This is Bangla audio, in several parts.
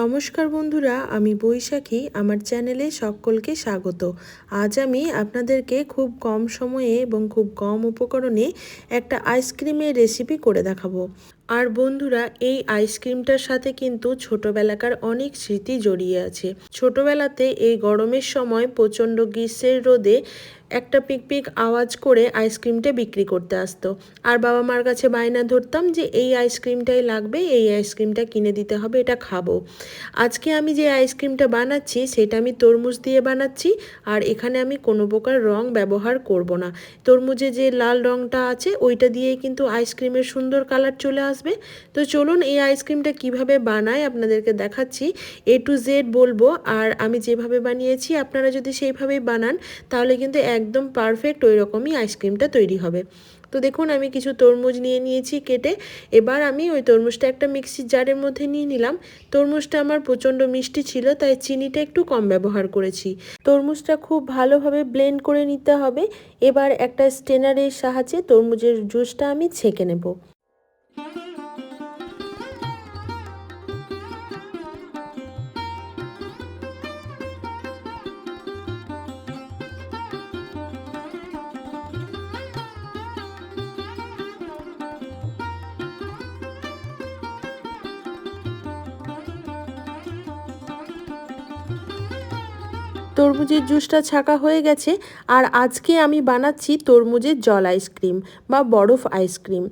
নমস্কার বন্ধুরা, আমি বৈশাখী, আমার চ্যানেলে সকলকে স্বাগত। আজ আমি আপনাদেরকে খুব কম সময়ে এবং খুব কম উপকরণে একটা আইসক্রিমের রেসিপি করে দেখাবো। আর বন্ধুরা, এই আইসক্রিমটার সাথে কিন্তু ছোটবেলাকার অনেক স্মৃতি জড়িয়ে আছে। ছোটবেলাতে এই গরমের সময় প্রচণ্ড গ্রীষ্মের রোদে একটা পিক পিক আওয়াজ করে আইসক্রিমটা বিক্রি করতে আসতো। আর বাবা মার কাছে বায়না ধরতাম যে, এই আইসক্রিমটাই লাগবে, এই আইসক্রিমটা কিনে দিতে হবে, এটা খাব। আজকে আমি যে আইসক্রিমটা বানাচ্ছি, সেটা আমি তরমুজ দিয়ে বানাচ্ছি, আর এখানে আমি কোনো প্রকার রং ব্যবহার করব না। তরমুজে যে লাল রংটা আছে, ওইটা দিয়েই কিন্তু আইসক্রিমের সুন্দর কালার চলে আসবে। তো চলুন এই আইসক্রিমটা কীভাবে বানায় আপনাদেরকে দেখাচ্ছি। এ টু জেড বলব, আর আমি যেভাবে বানিয়েছি, আপনারা যদি সেইভাবেই বানান, তাহলে কিন্তু একদম পারফেক্ট ওই রকমই আইসক্রিমটা তৈরি হবে। তো দেখুন, আমি কিছু তরমুজ নিয়ে নিয়েছি কেটে। এবার আমি ওই তরমুজটা একটা মিক্সির জারের মধ্যে নিয়ে নিলাম। তরমুজটা আমার প্রচণ্ড মিষ্টি ছিল, তাই চিনিটা একটু কম ব্যবহার করেছি। তরমুজটা খুব ভালোভাবে ব্লেন্ড করে নিতে হবে। এবার একটা স্টেনারের সাহায্যে তরমুজের জুসটা আমি ছেঁকে নেব। তরমুজের জুসটা ছাকা হয়ে গেছে আর আজকে আমি বানাচ্ছি তরমুজের জল আইসক্রিম বা বরফ আইসক্রিম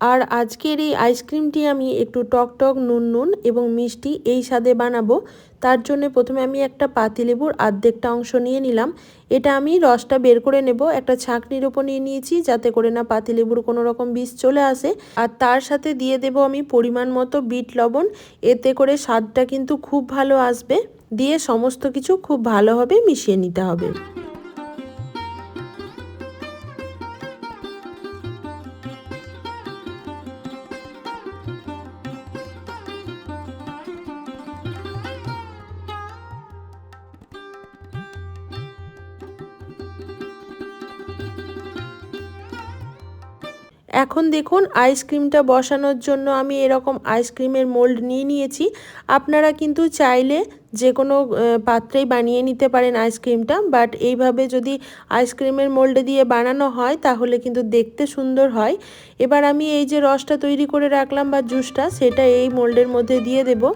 আর আজকের এই আইসক্রিমটি আমি একটু টক টক, নুন নুন এবং মিষ্টি এই স্বাদে বানাবো। তার জন্য প্রথমে আমি একটা পাতিলেবুর আর্ধেকটা অংশ নিয়ে নিলাম। এটা আমি রসটা বের করে নেব। একটা ছাঁকনির ওপর নিয়ে নিয়েছি যাতে করে না পাতিলেবুর কোনো রকম বিষ চলে আসে। আর তার সাথে দিয়ে দেব আমি পরিমাণ মতো বিট লবণ। এতে করে স্বাদটা কিন্তু খুব ভালো আসবে। দিয়ে সমস্ত কিছু খুব ভালোভাবে মিশিয়ে নিতে হবে। এখন দেখুন আইসক্রিমটা বসানোর জন্য আমি এরকম আইসক্রিমের মোল্ড নিয়ে নিয়েছি। আপনারা কিন্তু চাইলে যে কোনো পাত্রেই বানিয়ে নিতে পারেন আইসক্রিমটা, বাট এইভাবে যদি আইসক্রিমের মোল্ডে দিয়ে বানানো হয়, তাহলে কিন্তু দেখতে সুন্দর হয়। এবার আমি এই যে রসটা তৈরি করে রাখলাম বা জুসটা, সেটা এই মোল্ডের মধ্যে দিয়ে দেবো।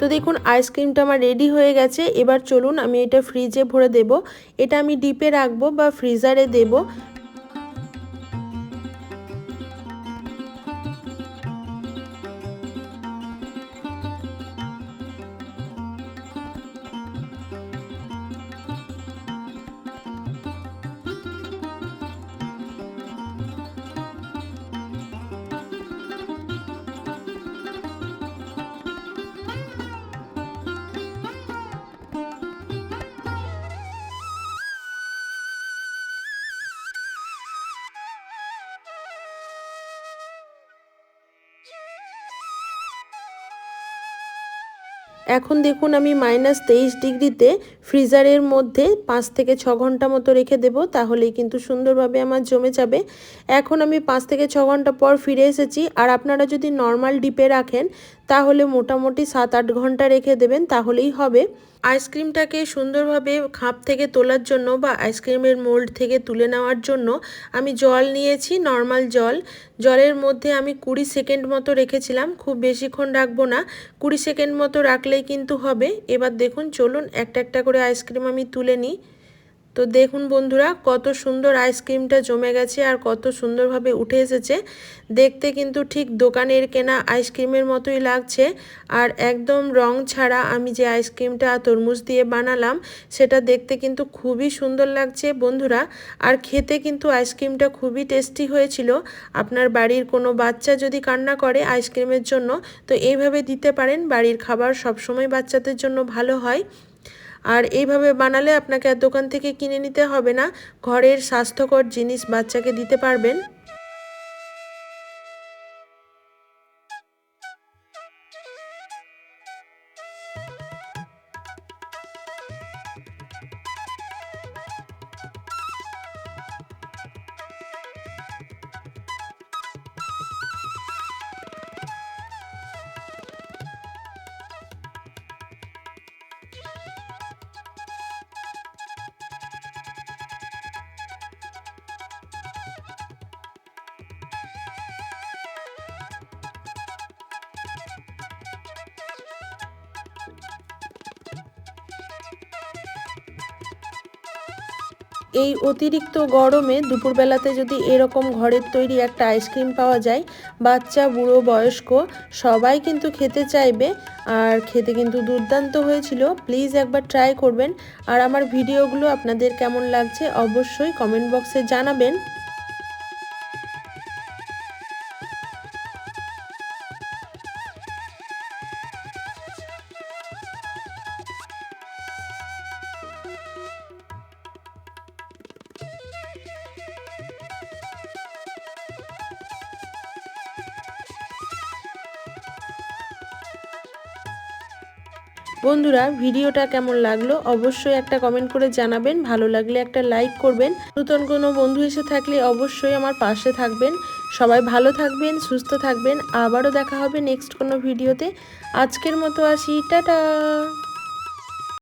তো দেখুন আইসক্রিমটা আমার রেডি হয়ে গেছে। এবার চলুন, আমি এটা ফ্রিজে ভরে দেব। এটা আমি ডিপে রাখব বা ফ্রিজারে দেব। এখন দেখুন আমি মাইনাস তেইশ ডিগ্রিতে ফ্রিজারের মধ্যে পাঁচ থেকে ছ ঘণ্টা মতো রেখে দেব, তাহলেই কিন্তু সুন্দরভাবে আমার জমে যাবে। এখন আমি পাঁচ থেকে ছ ঘণ্টা পর ফিরে এসেছি, আর আপনারা যদি নর্মাল ডিপে রাখেন তাহলে মোটামুটি সাত আট ঘণ্টা রেখে দেবেন, তাহলেই হবে। আইসক্রিমটাকে সুন্দরভাবে খাপ থেকে তোলার জন্য বা আইসক্রিমের মোল্ড থেকে তুলে নেওয়ার জন্য আমি জল নিয়েছি, নর্মাল জল। জলের মধ্যে আমি কুড়ি সেকেন্ড মতো রেখেছিলাম, খুব বেশিক্ষণ রাখব না। কুড়ি সেকেন্ড মতো রাখলেই কিন্তু হবে। এবার দেখুন, চলুন একটা একটা করে আইসক্রিম আমি তুলে নিই। তো দেখুন বন্ধুরা, কত সুন্দর আইসক্রিমটা জমে গেছে আর কত সুন্দরভাবে উঠে এসেছে। দেখতে কিন্তু ঠিক দোকানের কেনা আইসক্রিমের মতোই লাগছে। আর একদম রং ছাড়া আমি যে আইসক্রিমটা তরমুজ দিয়ে বানালাম, সেটা দেখতে কিন্তু খুবই সুন্দর লাগছে বন্ধুরা। আর খেতে কিন্তু আইসক্রিমটা খুবই টেস্টি হয়েছিল। আপনার বাড়ির কোনো বাচ্চা যদি কান্না করে আইসক্রিমের জন্য, তো এইভাবে দিতে পারেন। বাড়ির খাবার সবসময় বাচ্চাদের জন্য ভালো হয়। আর এইভাবে বানালে আপনাকে আর দোকান থেকে কিনে নিতে হবে না। ঘরের স্বাস্থ্যকর জিনিস বাচ্চাকে দিতে পারবেন। এই অতিরিক্ত গরমে দুপুরবেলাতে যদি এরকম ঘরের তৈরি একটা আইসক্রিম পাওয়া যায়, বাচ্চা, বুড়ো, বয়স্ক, সবাই কিন্তু খেতে চাইবে। আর খেতে কিন্তু দুর্দান্ত হয়েছিল। প্লিজ একবার ট্রাই করবেন। আর আমার ভিডিওগুলো আপনাদের কেমন লাগছে অবশ্যই কমেন্ট বক্সে জানাবেন। বন্ধুরা, ভিডিওটা কেমন লাগল অবশ্যই একটা কমেন্ট করে জানাবেন। ভালো লাগলে একটা লাইক করবেন। নতুন কোনো বন্ধু এসে থাকলে অবশ্যই আমার পাশে থাকবেন। সবাই ভালো থাকবেন, সুস্থ থাকবেন। আবারও দেখা হবে নেক্সট কোনো ভিডিওতে আজকের মতো আসি, টাটা!